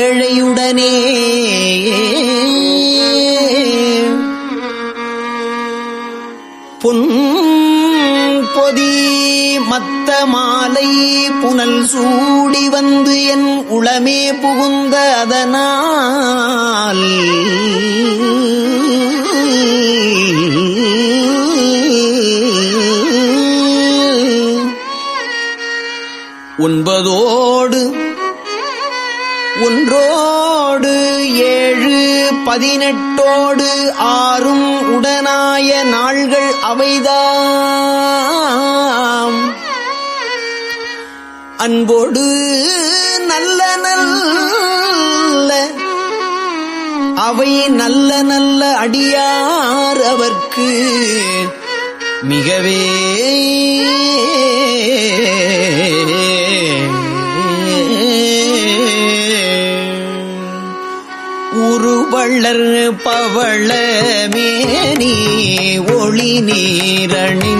ஏழையுடனே. பொன் பொதி மத்த மாலை புனல் சூடி வந்து என் உளமே புகுந்த அதனால். ஒன்பதோடு ஒன்றோடு ஏழு பதினெட்டோடு ஆறும் உடனாய நாள்கள் அவைதாம். அன்போடு நல்ல நல்ல அவை நல்ல நல்ல அடியார் அவர்க்கு மிகவே பள்ளர் பவள மேனி ஒளி நீரணி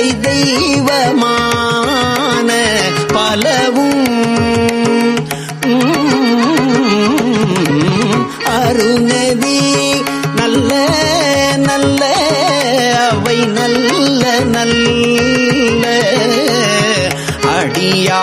தந்தை தெய்வமான பலவும் அருணதி நல்ல நல்ல அவை நல்ல நல்ல அடியா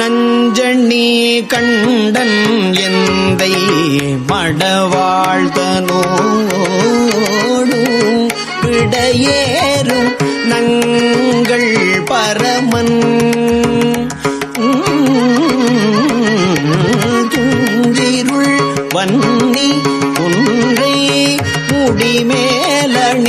நஞ்சணி கண்டன் எந்தை மடவாழ்தனோடு விடையேறும் நங்கள் பரமன். துஞ்சிருள் வன்னி குன்றை முடிமேலணிந்து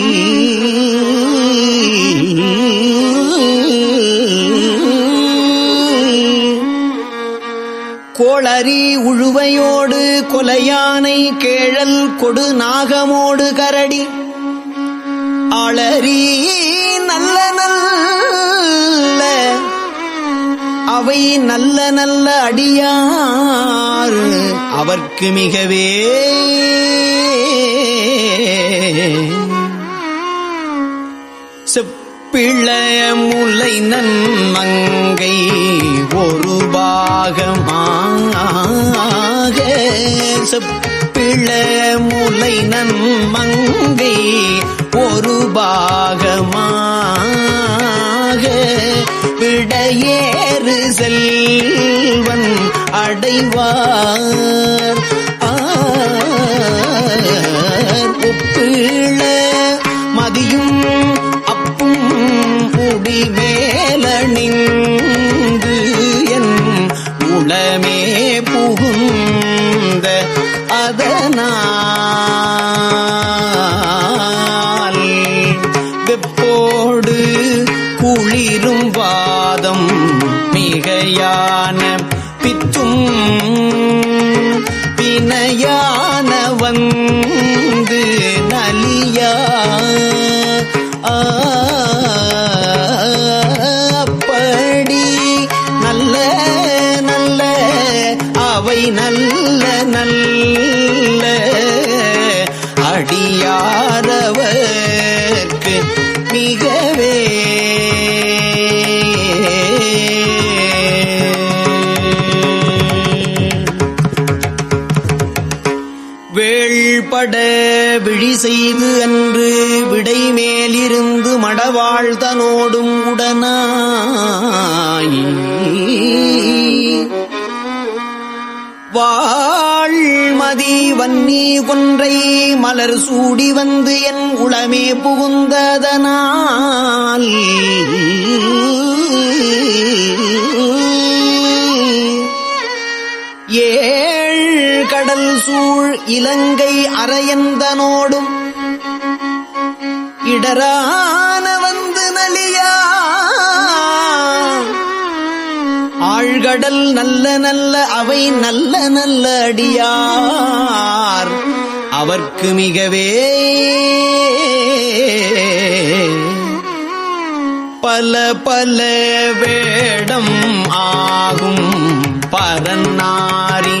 கோளறி உழுவையோடு கொலையானை கேழல் கொடு நாகமோடு கரடி. ஆளறி நல்ல நல்ல அவை நல்ல நல்ல அடியார். அவர்க்கு மிகவே செப்பிழ முலை நன்மங்கை. பாகமாக செப்பிளைய முலை நன்மங்கை ஒரு பாகமாக. விடையேறு செல்வன் அடைவார். ஒப்பிள மதியும் அப்பும் முடி மேலனின் உள்ளமே புகுந்த அதனால் வெப்போடு குளிரும் வாதம் மிகையான செய்து அன்று விடை மேலிருந்து மடவாழ்தனோடும் உடனாய். வாழ்மதி வன்னி கொன்றை மலர் சூடி வந்து என் உளமே புகுந்ததனால். ஏழ் கடல் சூழ் இலங்கை அரையந்தனோடும் இடரான வந்து நலியா? ஆழ்கடல் நல்ல நல்ல அவை நல்ல நல்ல அடியார். அவர்க்கு மிகவே பல பல வேடம் ஆகும் பரநாரி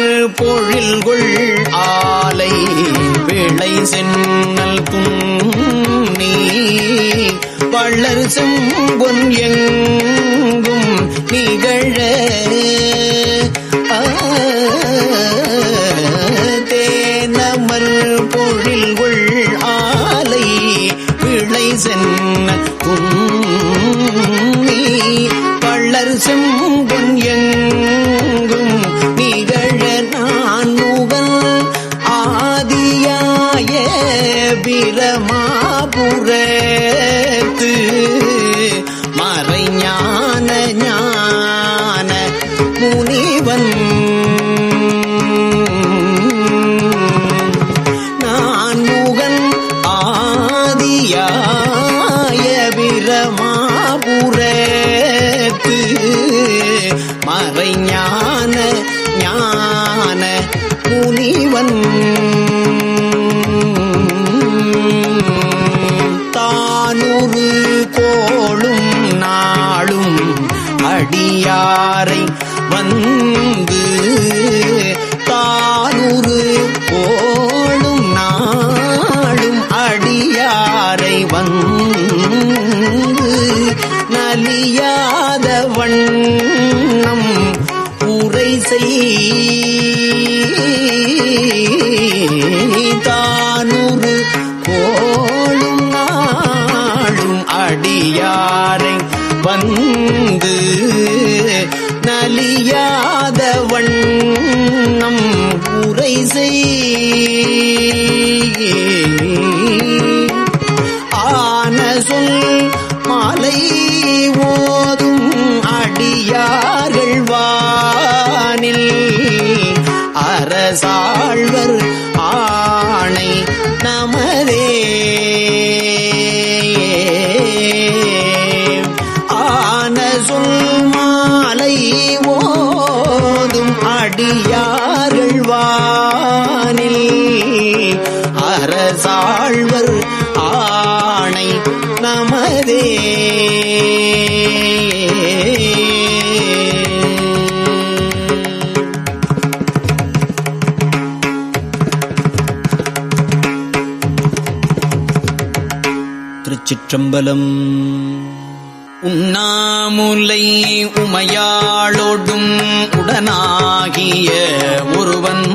செல்கொள் ஆலை விளை சென்னல் புன்னி வள்ளர் செம்பொன் எங்கும் நிகழ ஆ, தேனமர் பொழில்கொள் ஆலை விளை சென்ன புன்னி வள்ளர் செம்பொன் எங்கும் நிகழ பிரமாபுரத்து மறைஞான ஞான முனிவன். நான் முகன் ஆதியாய பிரமாபுரத்து மறைஞான அடியாரை வந்து தானுரு போலும் நாளும் அடியாரை வந்து நலியாத வண்ணம் உரை தானுரு கோளும் நாளும் அடியாரை வந்து நலியாத வண்ணம் உரை ஆன சொல் மாலை ஓதும் அடியார்கள் வானில் அரசா திருச்சிற்றம்பலம் உண்ணாமுலை உமையாளோடும் உடனாகிய ஒருவன்.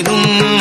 பெரிதும்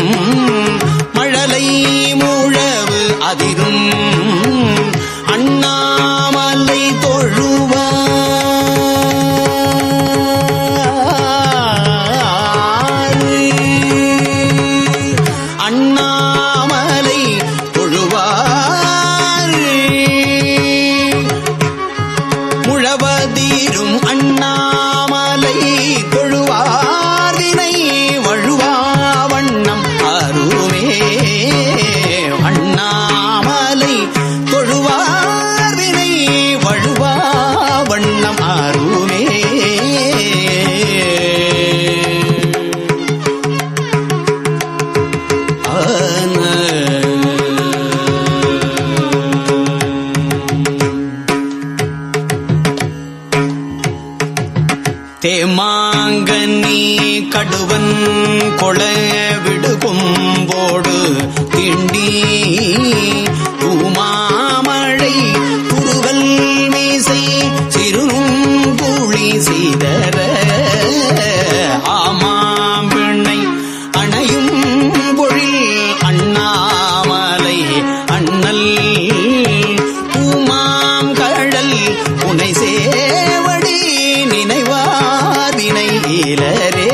மயிலரே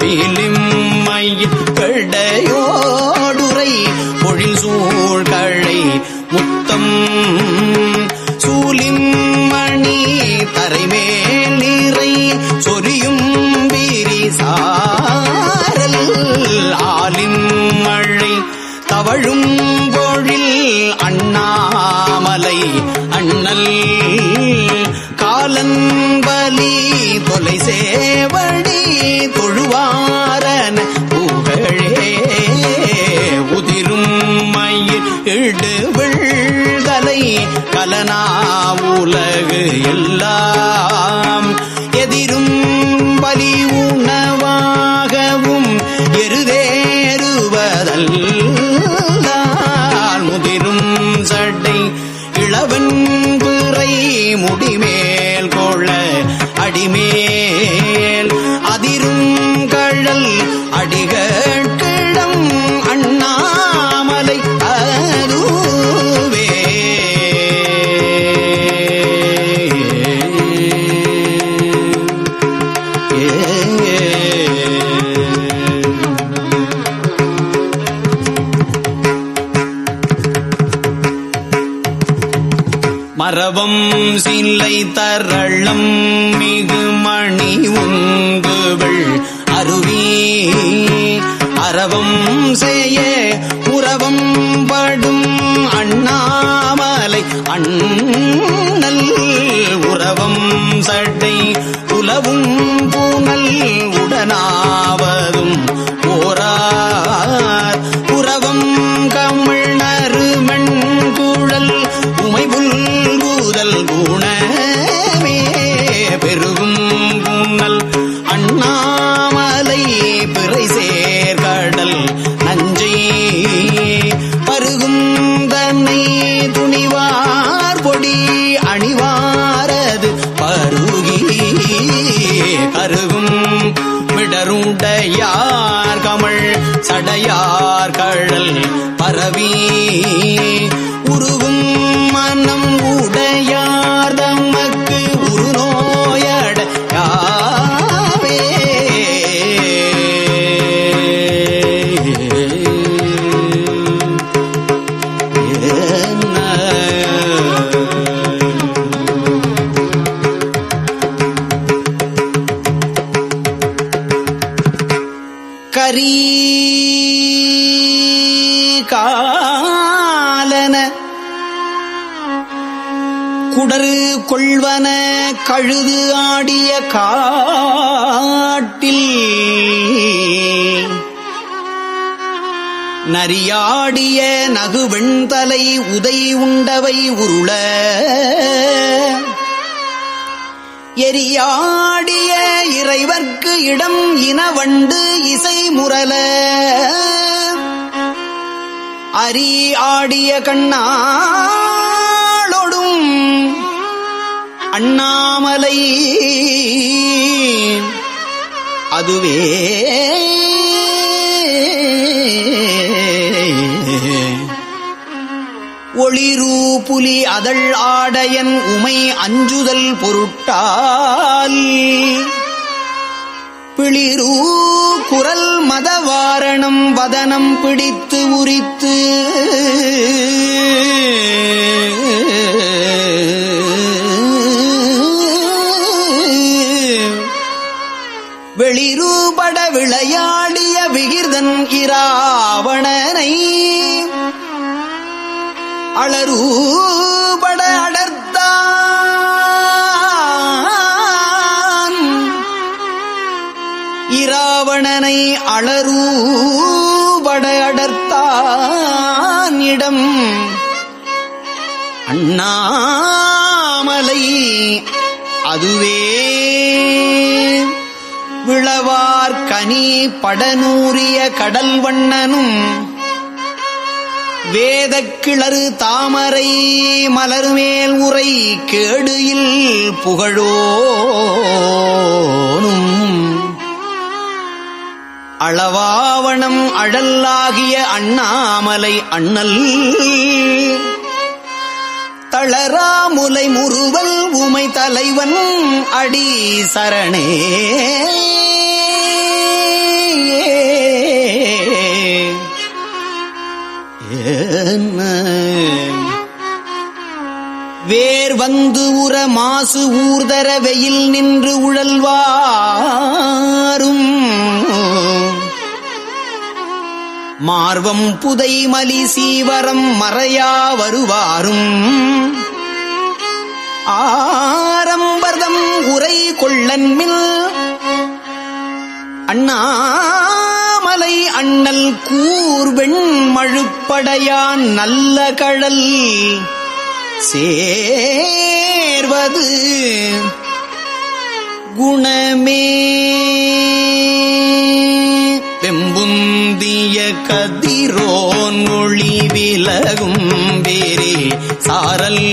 விலிம் மயில் கடையோடுரை பொழில் சூழ் கழை முத்தம் சூலின் மணி தரைமேல் நீரை சொரியும் வீரிசாரல் ஆலின் மழை தவழும் பொழில் அண்ணாமலை அண்ணல் காலன்பலி தொலை சேவடி தொழுவாரன புகழே. உதிரும் மயில் இடுவிழ்தலை கலனா உலகு எல்லாம். சிலை தரளம் மிகு மணி உங்குகள் அருவி. அரவம் செய்ய உறவம் படும் அண்ணாமலை. அண்ணல் உறவம் சட்டை உலவும் பூனல் உடனாவதும் போரார் உறவம் விடருடையார் கமள் சடையார் கழல் பரவி. உரு எரியாடிய இறைவர்க்கு இடம் இனவண்டு இசை முரல அரி ஆடிய கண்ணாளொடும் அண்ணாமலை. அதுவே ஒளிரூபுலி அதழ் ஆடையன் உமை அஞ்சுதல் பொருட்டால். பிளிரூ குரல் மதவாரணம் வதனம் பிடித்து உரித்து. வெளிரூபட விளையாடிய விகிர்தன் இராவணனை. அளரூபட அடர்த்தான் இராவணனை அளரூபட அடர்த்தான் இடம். அண்ணாமலை அதுவே. விளவார் கனி படனூரிய கடல் வண்ணனும் வேதக்கிளறு தாமரை மலர்மேல் உரை கேடுயில் புகழோனும். அளவாவணம் அழல்லாகிய அண்ணாமலை அண்ணல். தளராமுலை முறுவல் உமை தலைவன் அடி சரணே. வேர் வந்து உற மாசு ஊர்தர வெயில் நின்று உழல்வாரும். மார்வம் புதை மலி சீவரம் மறையா வருவாரும். ஆரம்பர்தம் உரை கொள்ளன்மில் அண்ணாமலை அண்ணல் கூர்வெண் மழுப்படையான் நல்ல கழல். சேர்வது குணமே. வெம்புந்திய கதிரோன் மொழி விலகும் வேறே சாரல்.